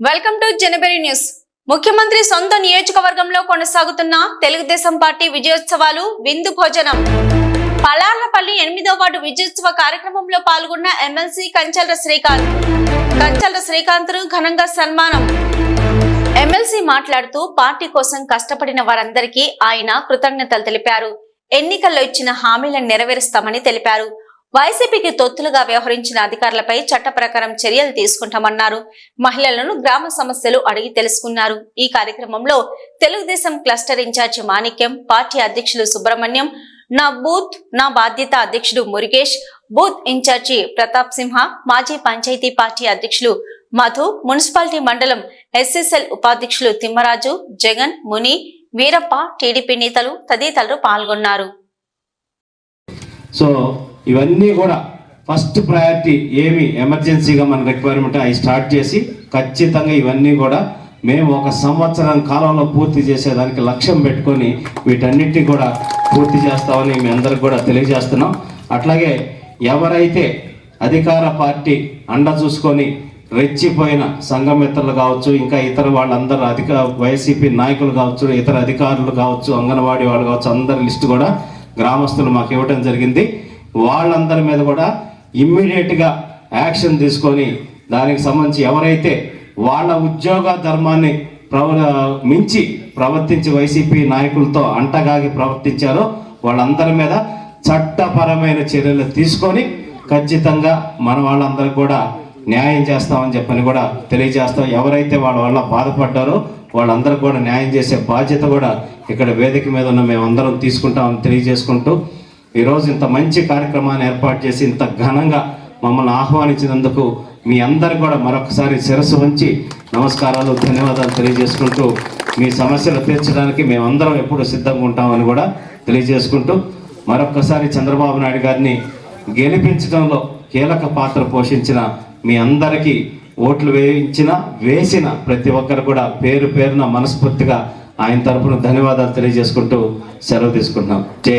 Welcome to జనబెరి news. ముఖ్యమంత్రి సొంత నియోజకవర్గంలో కొనసాగుతున్న తెలుగుదేశం పార్టీ విజయోత్సవాలు విందు భోజనం. పలార్లపల్లి ఎనిమిదో వార్డు విజయోత్సవ కార్యక్రమంలో పాల్గొన్న ఎమ్మెల్సీ కంచల్ర శ్రీకాంత్. కంచల్ర శ్రీకాంత్ ఘనంగా సన్మానం. ఎమ్మెల్సీ మాట్లాడుతూ పార్టీ కోసం కష్టపడిన వారందరికీ ఆయన కృతజ్ఞతలు తెలిపారు. ఎన్నికల్లో ఇచ్చిన హామీలను నెరవేరుస్తామని తెలిపారు. వైసీపీకి తొత్తులుగా వ్యవహరించిన అధికారులపై చట్ట ప్రకారం చర్యలు తీసుకుంటామన్నారు. మహిళలను గ్రామ సమస్యలు అడిగి తెలుసుకున్నారు. ఈ కార్యక్రమంలో Telugu Desam cluster incharge Manikyam party అధ్యక్షులు సుబ్రహ్మణ్యం నా బూత్ నా బాధ్యత అధ్యక్షుడు మురుగేష్ బూత్ ఇన్ఛార్జి ప్రతాప్ సింహ మాజీ పంచాయతీ పార్టీ అధ్యక్షులు మధు మున్సిపాలిటీ మండలం ఎస్ఎస్ఎల్ ఉపాధ్యక్షులు తిమ్మరాజు జగన్ ముని వీరప్ప టీడీపీ నేతలు తదితరులు పాల్గొన్నారు. సో ఇవన్నీ కూడా ఫస్ట్ ప్రయారిటీ ఏమి ఎమర్జెన్సీగా మన రిక్వైర్మెంట్ అవి స్టార్ట్ చేసి ఖచ్చితంగా ఇవన్నీ కూడా మేము ఒక సంవత్సరం కాలంలో పూర్తి చేసేదానికి లక్ష్యం పెట్టుకొని వీటన్నిటిని కూడా పూర్తి చేస్తామని మీ అందరికి కూడా తెలియజేస్తున్నాం. అట్లాగే ఎవరైతే అధికార పార్టీ అండ చూసుకొని రెచ్చిపోయిన సంఘమిత్రులు కావచ్చు ఇంకా ఇతర వాళ్ళందరూ అధిక వైసీపీ నాయకులు కావచ్చు ఇతర అధికారులు కావచ్చు అంగన్వాడీ వాళ్ళు కావచ్చు అందరి లిస్టు కూడా గ్రామస్తులు మాకు ఇవ్వడం జరిగింది. వాళ్ళందరి మీద కూడా ఇమ్మీడియట్గా యాక్షన్ తీసుకొని దానికి సంబంధించి ఎవరైతే వాళ్ళ ఉద్యోగ ధర్మాన్ని ప్రవ మించి ప్రవర్తించి వైసీపీ నాయకులతో అంటగాగి ప్రవర్తించారో వాళ్ళందరి మీద చట్టపరమైన చర్యలు తీసుకొని ఖచ్చితంగా మన వాళ్ళందరూ కూడా న్యాయం చేస్తామని చెప్పని కూడా తెలియజేస్తాం ఎవరైతే వాళ్ళ వల్ల బాధపడ్డారో వాళ్ళందరూ కూడా న్యాయం చేసే బాధ్యత కూడా ఇక్కడ వేదిక మీద ఉన్న మేమందరం తీసుకుంటామని తెలియజేసుకుంటూ ఈరోజు ఇంత మంచి కార్యక్రమాన్ని ఏర్పాటు చేసి ఇంత ఘనంగా మమ్మల్ని ఆహ్వానించినందుకు మీ అందరు కూడా మరొకసారి శిరస్సు వంచి నమస్కారాలు ధన్యవాదాలు తెలియజేసుకుంటూ మీ సమస్యలు తీర్చడానికి మేమందరం ఎప్పుడు సిద్ధంగా ఉంటామని కూడా తెలియజేసుకుంటూ మరొకసారి చంద్రబాబు నాయుడు గారిని గెలిపించడంలో కీలక పాత్ర పోషించిన మీ అందరికీ ఓట్లు వేయించిన వేసిన ప్రతి ఒక్కరు కూడా పేరు పేరున మనస్ఫూర్తిగా ఆయన తరపున ధన్యవాదాలు తెలియజేసుకుంటూ సెలవు తీసుకుంటున్నాం. జై